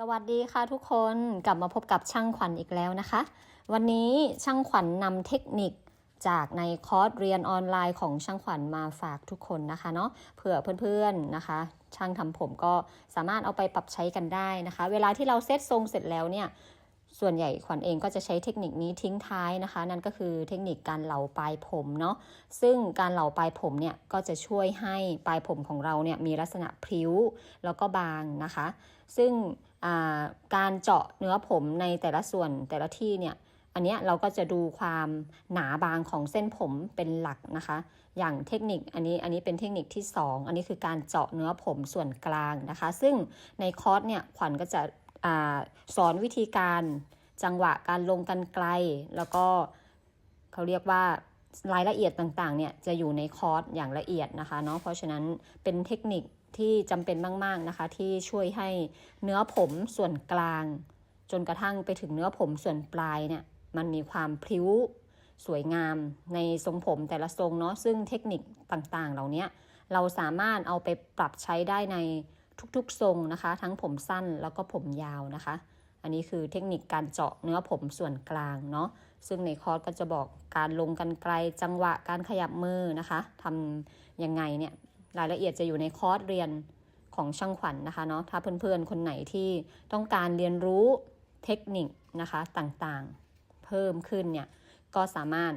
สวัสดีค่ะทุกคนกลับมาพบกับช่างขวัญอีกแล้วนะคะ วันนี้ช่างขวัญนำเทคนิคจากในคอร์สเรียนออนไลน์ของช่างขวัญมาฝากทุกคนนะคะเนาะเผื่อเพื่อนๆนะคะ ช่างทำผมก็สามารถเอาไปปรับใช้กันได้นะคะ เวลาที่เราเซตทรงเสร็จแล้วเนี่ย ส่วนใหญ่ขวัญเองก็จะใช้เทคนิคนี้ทิ้งท้ายนะคะ นั่นก็คือเทคนิคการเหลาปลายผมเนาะซึ่งการเหลาปลายผมเนี่ยก็จะช่วยให้ปลายผมของเราเนี่ยมีลักษณะพริ้วแล้วก็บางนะคะ ซึ่งการเจาะเนื้อผมในแต่ละส่วนแต่ละที่เนี่ยอันนี้เราก็จะดูความหนาบางของเส้นผมเป็นหลักนะคะ อย่างเทคนิคอันนี้อันนี้เป็นเทคนิคที่ 2 อันนี้คือการเจาะเนื้อผมส่วนกลางนะคะ ซึ่งในคอร์สเนี่ยขวัญก็จะ อสอนวิธีการจังหวะการลงกันไกล แล้วก็เขาเรียกว่ารายละเอียดต่างๆเนี่ยจะอยู่ในคอร์สอย่างละเอียดนะคะเนาะเพราะฉะนั้นเป็นเทคนิคที่จำเป็นมาก ๆนะคะ ที่ช่วยให้เนื้อผมส่วนกลาง จนกระทั่งไปถึงเนื้อผมส่วนปลายเนี่ยมันมีความพริ้วสวยงามในทรงผมแต่ละทรงเนาะซึ่งเทคนิคต่างๆ เหล่านี้เราสามารถเอาไปปรับใช้ได้ใน ทุกๆ ทรงนะคะ ทั้งผมสั้นแล้วก็ผมยาวนะคะ อันนี้คือเทคนิคการเจาะเนื้อผมส่วนกลางเนาะซึ่งในคอร์สก็จะบอกการลงกันไกลจังหวะการขยับมือนะคะทำยังไงเนี่ยรายละเอียดจะอยู่ในคอร์สเรียนของช่างขวัญนนะคะเนาะถ้าเพื่อนๆ คนไหนที่ต้องการเรียนรู้เทคนิคนะคะต่างๆ เพิ่มขึ้นเนี่ยก็สามารถ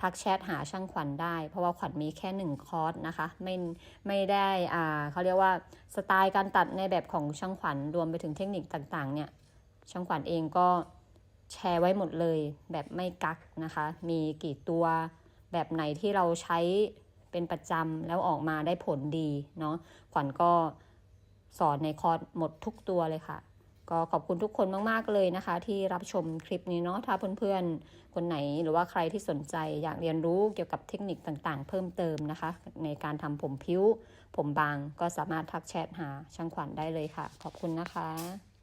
ทักแชทหาช่างขวัญได้ เพราะว่าขวัญมีแค่หนึ่งคอร์สนะคะ ไม่ไม่ได้อ่าเขาเรียกว่าสไตล์การตัดในแบบของช่างขวัญรวมไปถึงเทคนิคต่างๆ เนี่ยช่างขวัญเองก็แชร์ไว้หมดเลยแบบไม่กักนะคะ มีกี่ตัวแบบไหนที่เราใช้เป็นประจำแล้วออกมาได้ผลดีเนาะขวัญก็สอนในคอร์สหมดทุกตัวเลยค่ะ ก็ขอบคุณทุกคนมาก ๆ เลยนะคะ ที่รับชมคลิปนี้เนาะถ้าเพื่อนๆ คนไหนหรือว่าใครที่สนใจอยากเรียนรู้เกี่ยวกับเทคนิคต่างๆ เพิ่มเติมนะคะ ในการทำผมพิ้วผมบางก็สามารถทักแชทหาช่างขวัญได้เลยค่ะ ขอบคุณนะคะ